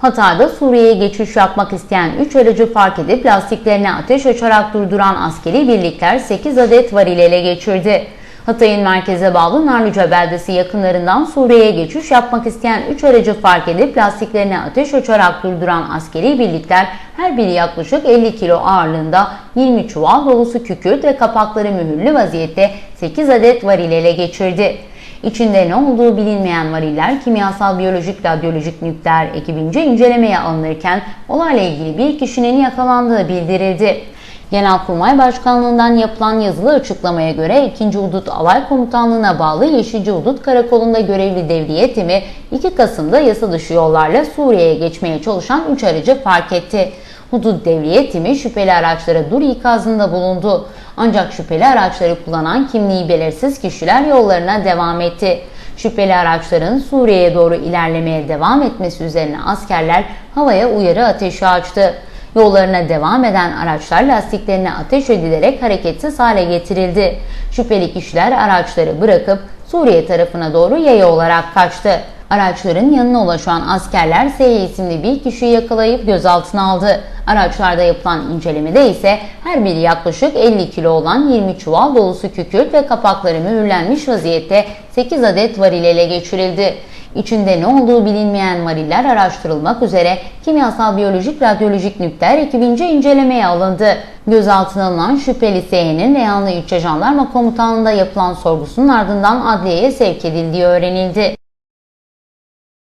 Hatay'da Suriye'ye geçiş yapmak isteyen 3 aracı fark edip lastiklerine ateş açarak durduran askeri birlikler 8 adet varil ele geçirdi. Hatay'ın merkeze bağlı Narlıca beldesi yakınlarından Suriye'ye geçiş yapmak isteyen 3 aracı fark edip lastiklerine ateş açarak durduran askeri birlikler her biri yaklaşık 50 kilo ağırlığında 20 çuval dolusu kükürt ve kapakları mühürlü vaziyette 8 adet varil ele geçirdi. İçinde ne olduğu bilinmeyen variller kimyasal, biyolojik, radyolojik nükleer ekibince incelemeye alınırken olayla ilgili bir kişinin yakalandığı bildirildi. Genelkurmay Başkanlığından yapılan yazılı açıklamaya göre 2. Udut Alay Komutanlığı'na bağlı Yeşilci Udut Karakolu'nda görevli devriye timi 2 Kasım'da yasa dışı yollarla Suriye'ye geçmeye çalışan 3 aracı fark etti. Hudut devriye timi şüpheli araçlara dur ikazında bulundu. Ancak şüpheli araçları kullanan kimliği belirsiz kişiler yollarına devam etti. Şüpheli araçların Suriye'ye doğru ilerlemeye devam etmesi üzerine askerler havaya uyarı ateşi açtı. Yollarına devam eden araçlar lastiklerine ateş edilerek hareketsiz hale getirildi. Şüpheli kişiler araçları bırakıp Suriye tarafına doğru yaya olarak kaçtı. Araçların yanına ulaşan askerler S isimli bir kişiyi yakalayıp gözaltına aldı. Araçlarda yapılan incelemede ise her biri yaklaşık 50 kilo olan 20 çuval dolusu kükürt ve kapakları mühürlenmiş vaziyette 8 adet varil ele geçirildi. İçinde ne olduğu bilinmeyen variller araştırılmak üzere kimyasal, biyolojik, radyolojik nükleer ekibince incelemeye alındı. Gözaltına alınan şüpheli SH'nin Reyhanlı İlçe Jandarma Komutanlığı'nda yapılan sorgusunun ardından adliyeye sevk edildiği öğrenildi.